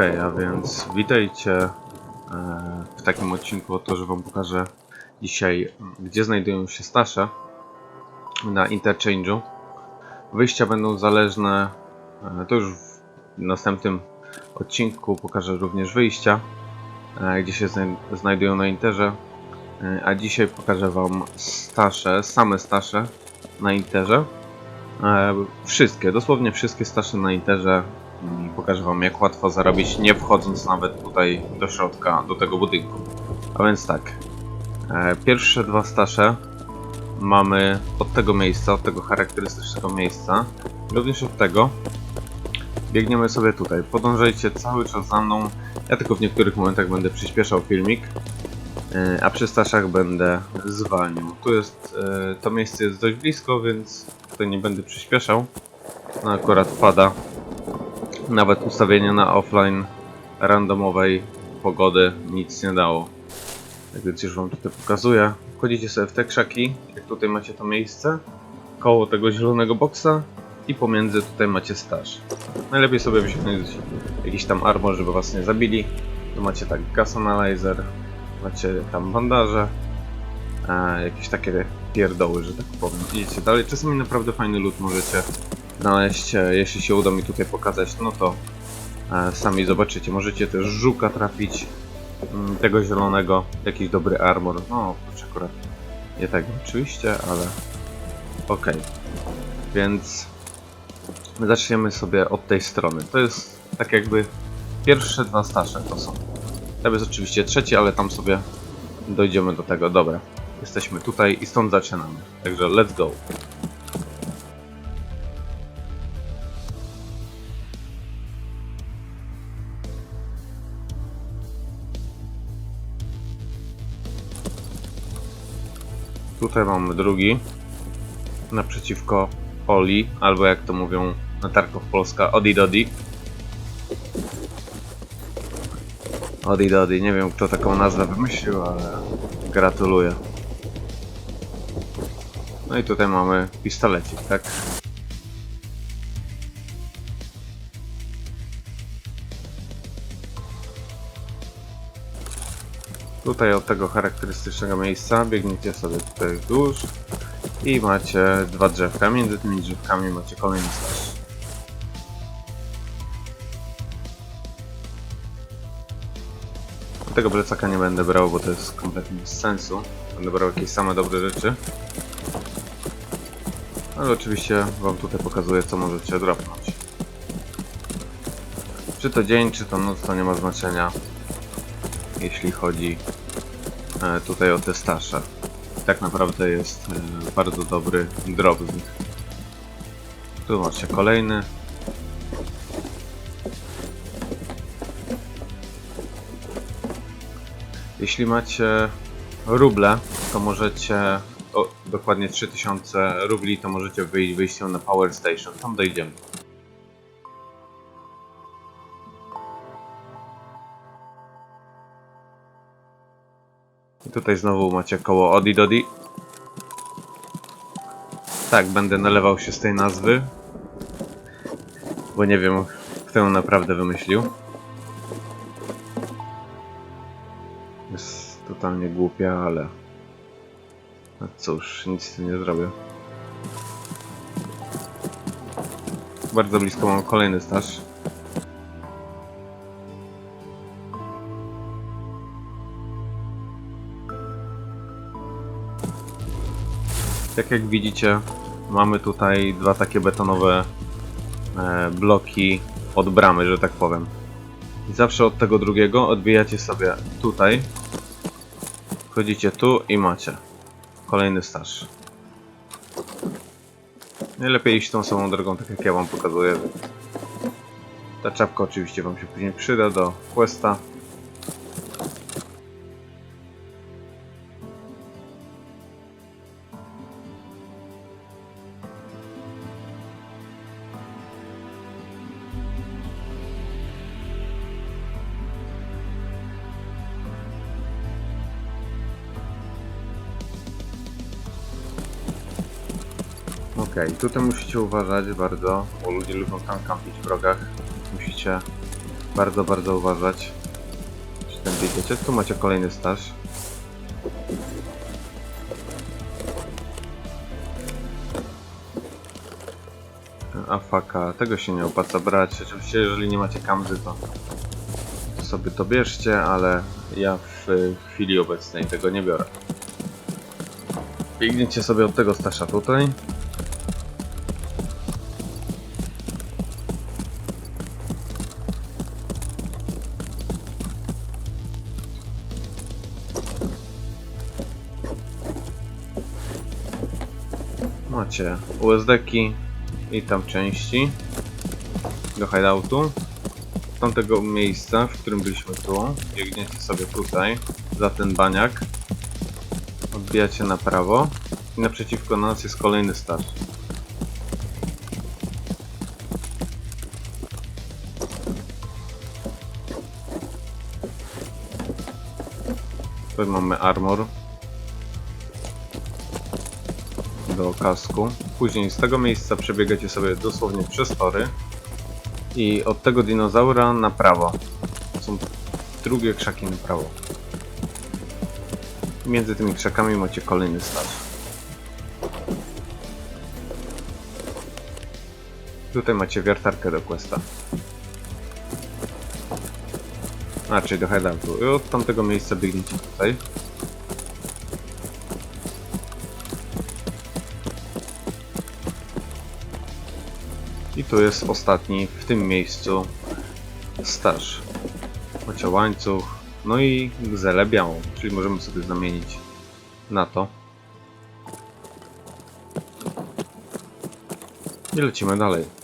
Okej, a więc witajcie e, w takim odcinku o to, że wam pokażę dzisiaj, gdzie znajdują się stasze na interchange'u. Wyjścia będą zależne, e, to już w następnym odcinku pokażę również wyjścia, e, gdzie się znaj- znajdują na interze, a dzisiaj pokażę wam stasze, same stasze na interze. Wszystkie, dosłownie wszystkie stasze na interze i pokażę wam jak łatwo zarobić nie wchodząc nawet tutaj do środka, do tego budynku. A więc tak, e, pierwsze dwa stasze mamy od tego miejsca, od tego charakterystycznego miejsca, również od tego biegniemy sobie tutaj. Podążajcie cały czas za mną, ja tylko w niektórych momentach będę przyspieszał filmik, e, a przy staszach będę zwalniał. Tu jest, e, to miejsce jest dość blisko, więc tutaj nie będę przyspieszał. No akurat pada nawet ustawienie na offline randomowej pogody nic nie dało. Tak więc już wam tutaj pokazuję. Wchodzicie sobie w te krzaki, jak tutaj macie to miejsce, koło tego zielonego boksa i pomiędzy tutaj macie staż. Najlepiej sobie wziąć jakiś tam armor, żeby was nie zabili. Tu macie tak gas analyzer, macie tam bandaże, e, jakieś takie pierdoły, że tak powiem. Idziecie dalej. Czasami naprawdę fajny loot możecie znaleźć, e, jeśli się uda mi tutaj pokazać, no to e, sami zobaczycie. Możecie też żuka trafić, mm, tego zielonego, jakiś dobry armor, no kurczę akurat nie tak oczywiście, ale okej. Więc zaczniemy sobie od tej strony. To jest tak jakby pierwsze dwa stasze to są. To jest oczywiście trzeci, ale tam sobie dojdziemy do tego. Dobra, jesteśmy tutaj i stąd zaczynamy. Także let's go. Tutaj mamy drugi. Naprzeciwko Oli, albo jak to mówią na Tarkov Polska, Odi Dodi. Odi Dodi, nie wiem kto taką nazwę wymyślił, ale gratuluję. No i tutaj mamy pistolecik, tak? Tutaj od tego charakterystycznego miejsca biegniecie sobie tutaj wzdłuż i macie dwa drzewka. Między tymi drzewkami macie kolejny slash. Tego plecaka nie będę brał, bo to jest kompletnie bez sensu. Będę brał jakieś same dobre rzeczy. Ale oczywiście wam tutaj pokazuję co możecie dropnąć. Czy to dzień, czy to noc, to nie ma znaczenia. Jeśli chodzi e, tutaj o te stasze. Tak naprawdę jest e, bardzo dobry nich. Tu macie kolejny. Jeśli macie ruble, to możecie, o, dokładnie 3000 rubli, to możecie wyjść wyjściem na Power Station. Tam dojdziemy. I tutaj znowu macie koło Odi Dodi. Tak, będę nalewał się z tej nazwy. Bo nie wiem, kto ją naprawdę wymyślił. Jest totalnie głupia, ale... No cóż, nic z tym nie zrobię. Bardzo blisko mam kolejny staż. Tak jak widzicie, mamy tutaj dwa takie betonowe e, bloki od bramy, że tak powiem. I zawsze od tego drugiego odbijacie sobie tutaj. Wchodzicie tu i macie kolejny staż. Najlepiej iść tą samą drogą, tak jak ja wam pokazuję. Ta czapka oczywiście wam się później przyda do questa. Okej, tutaj musicie uważać bardzo, bo ludzie lubią tam kampić w rogach. Musicie bardzo, bardzo uważać. Czy ten biegniecie? Tu macie kolejny staż. A faka, tego się nie opłaca brać. Oczywiście, jeżeli nie macie kamzy, to sobie to bierzcie, ale ja w chwili obecnej tego nie biorę. Biegniecie sobie od tego stasza tutaj. Macie USD-ki i tam części do hideoutu. Z tamtego miejsca, w którym byliśmy tu, biegniecie sobie tutaj za ten baniak. Odbijacie na prawo i naprzeciwko nas jest kolejny staż. Tutaj mamy armor do kasku. Później z tego miejsca przebiegacie sobie dosłownie przez tory i od tego dinozaura na prawo. Są drugie krzaki na prawo. Między tymi krzakami macie kolejny staż. Tutaj macie wiertarkę do questa. A, czyli do hideoutu. I od tamtego miejsca biegniecie tutaj. Tu jest ostatni w tym miejscu staż. Macie łańcuch, no i gzelę białą, czyli możemy sobie zamienić na to. I lecimy dalej.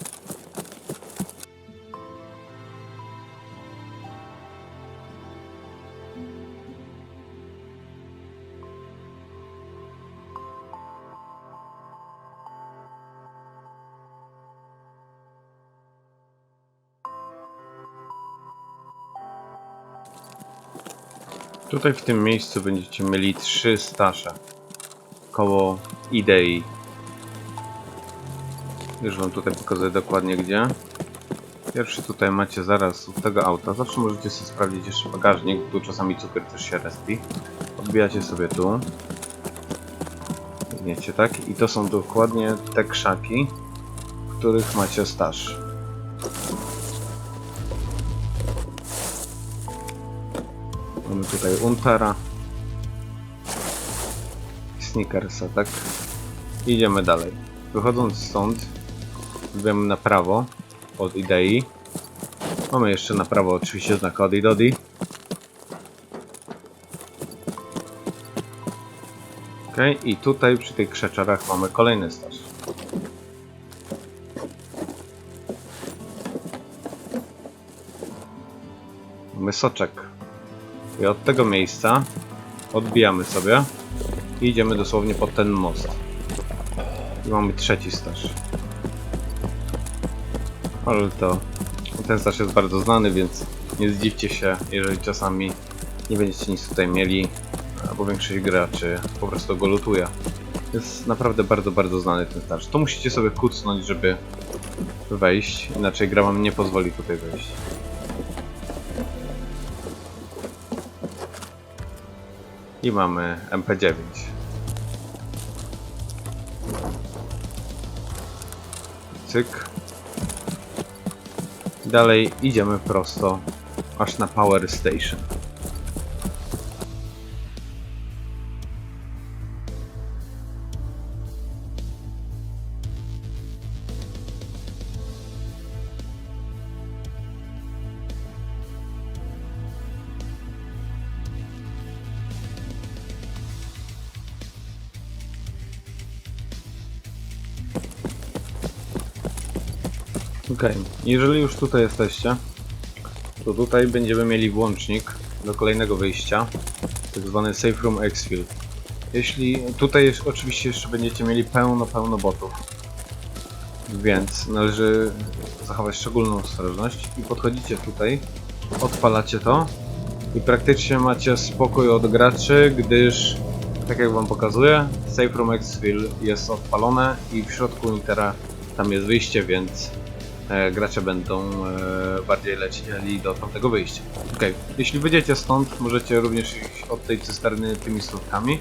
Tutaj w tym miejscu będziecie mieli trzy stasze koło idei. Już wam tutaj pokazuję dokładnie gdzie. Pierwszy tutaj macie zaraz od tego auta. Zawsze możecie sobie sprawdzić jeszcze bagażnik, tu czasami cukier też się respi. Odbijacie sobie tu. Wiecie, tak? I to są dokładnie te krzaki, w których macie staż. Mamy tutaj Untara. Snickersa, tak? Idziemy dalej. Wychodząc stąd, idziemy na prawo od idei. Mamy jeszcze na prawo oczywiście znak od Idodi. Ok, i tutaj przy tych krzeczarach mamy kolejny staż. Mamy soczek. I od tego miejsca odbijamy sobie i idziemy dosłownie pod ten most. I mamy trzeci staż. Ale to ten staż jest bardzo znany, więc nie zdziwcie się, jeżeli czasami nie będziecie nic tutaj mieli, albo większość graczy po prostu go lutuje. Jest naprawdę bardzo, bardzo znany ten staż. To musicie sobie kucnąć, żeby wejść, inaczej gra wam nie pozwoli tutaj wejść. I mamy MP9. Cyk. Dalej idziemy prosto aż na Power Station. Okej, jeżeli już tutaj jesteście, to tutaj będziemy mieli włącznik do kolejnego wyjścia, tak zwany Safe Room Exfil. Jeśli tutaj oczywiście jeszcze będziecie mieli pełno, pełno botów, więc należy zachować szczególną ostrożność i podchodzicie tutaj, odpalacie to i praktycznie macie spokój od graczy, gdyż tak jak wam pokazuję, Safe Room Exfil jest odpalone i w środku Intera tam jest wyjście, więc gracze będą e, bardziej lecieli do tamtego wyjścia. Okej, jeśli wyjdziecie stąd, możecie również iść od tej cysterny tymi słupkami.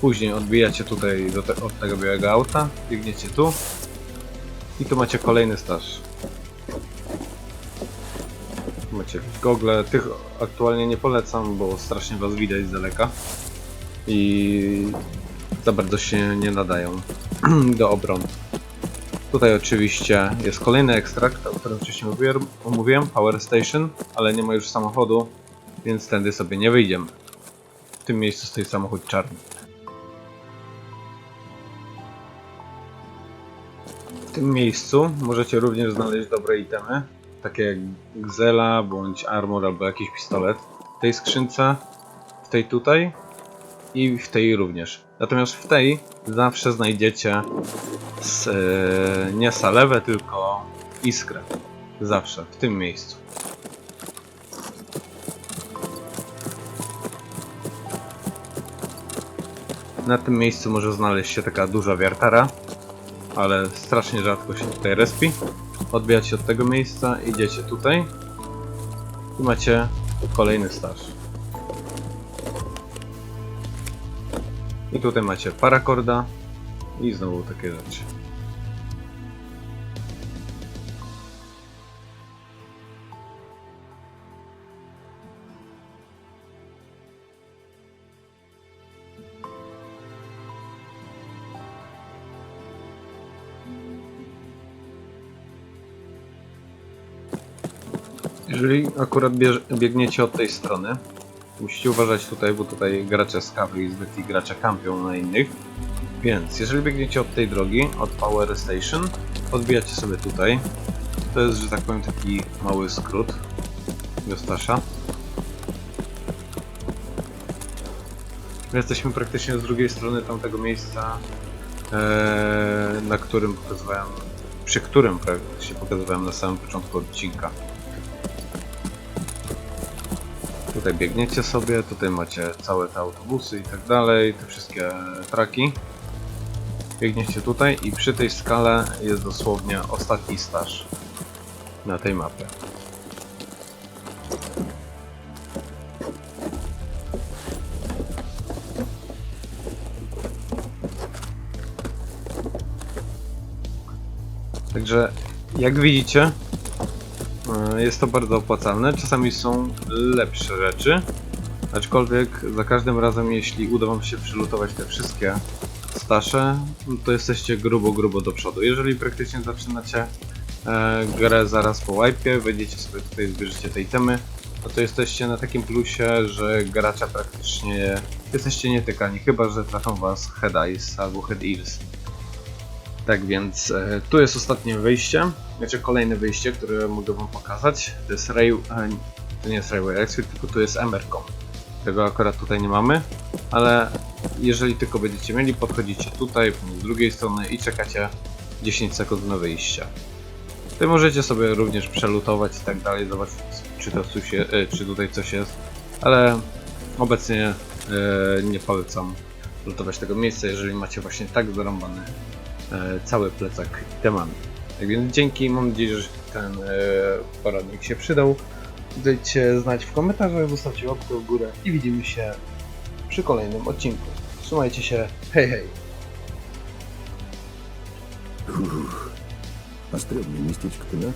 Później odbijacie tutaj te, od tego białego auta, biegniecie tu i tu macie kolejny staż. Macie gogle, tych aktualnie nie polecam, bo strasznie was widać z daleka i za bardzo się nie nadają do obrony. Tutaj oczywiście jest kolejny ekstrakt, o którym wcześniej mówiłem, omówiłem, Power Station, ale nie ma już samochodu, więc tędy sobie nie wyjdziemy. W tym miejscu stoi samochód czarny. W tym miejscu możecie również znaleźć dobre itemy, takie jak Gzela, bądź Armor, albo jakiś pistolet. W tej skrzynce, w tej tutaj i w tej również. Natomiast w tej zawsze znajdziecie s, e, nie salewę, tylko iskrę. Zawsze, w tym miejscu. Na tym miejscu może znaleźć się taka duża wiertara, ale strasznie rzadko się tutaj respi. Odbijacie od tego miejsca, idziecie tutaj i macie kolejny staż. I tutaj macie parakorda i znowu takie rzeczy. Jeżeli akurat biegniecie od tej strony, musicie uważać tutaj, bo tutaj gracze z kawy i zwykli gracze kampią na innych. Więc jeżeli biegniecie od tej drogi, od Power Station, odbijacie sobie tutaj. To jest, że tak powiem, taki mały skrót Jostasza. Jesteśmy praktycznie z drugiej strony tamtego miejsca, e, na którym pokazywałem, przy którym praktycznie pokazywałem na samym początku odcinka. Tutaj biegniecie sobie, tutaj macie całe te autobusy i tak dalej, te wszystkie traki. Biegniecie tutaj i przy tej skale jest dosłownie ostatni staż na tej mapie. Także jak widzicie, Jest to bardzo opłacalne. Czasami są lepsze rzeczy. Aczkolwiek za każdym razem, jeśli uda Wam się przylutować te wszystkie stasze, to jesteście grubo, grubo do przodu. Jeżeli praktycznie zaczynacie e, grę zaraz po wipe, wejdziecie sobie tutaj, zbierzecie te itemy, no to jesteście na takim plusie, że gracza praktycznie jesteście nietykani, chyba że trafią Was head eyes albo head ears. Tak więc e, tu jest ostatnie wyjście, znaczy kolejne wyjście, które mogę wam pokazać. To jest e, to nie jest Railway Exit, tylko tu jest Emercom. Tego akurat tutaj nie mamy, ale jeżeli tylko będziecie mieli, podchodzicie tutaj, z drugiej strony i czekacie 10 sekund na wyjście. Tutaj możecie sobie również przelutować i tak dalej, zobaczyć czy, to coś je, czy tutaj coś jest, ale obecnie e, nie polecam lutować tego miejsca, jeżeli macie właśnie tak zarąbany E, cały plecak temami. Tak więc dzięki, mam nadzieję, że ten e, poradnik się przydał. Dajcie znać w komentarzach, zostawcie łapkę w górę i widzimy się przy kolejnym odcinku. Trzymajcie się, hej hej! Uff, a strzelnie mieć tyle?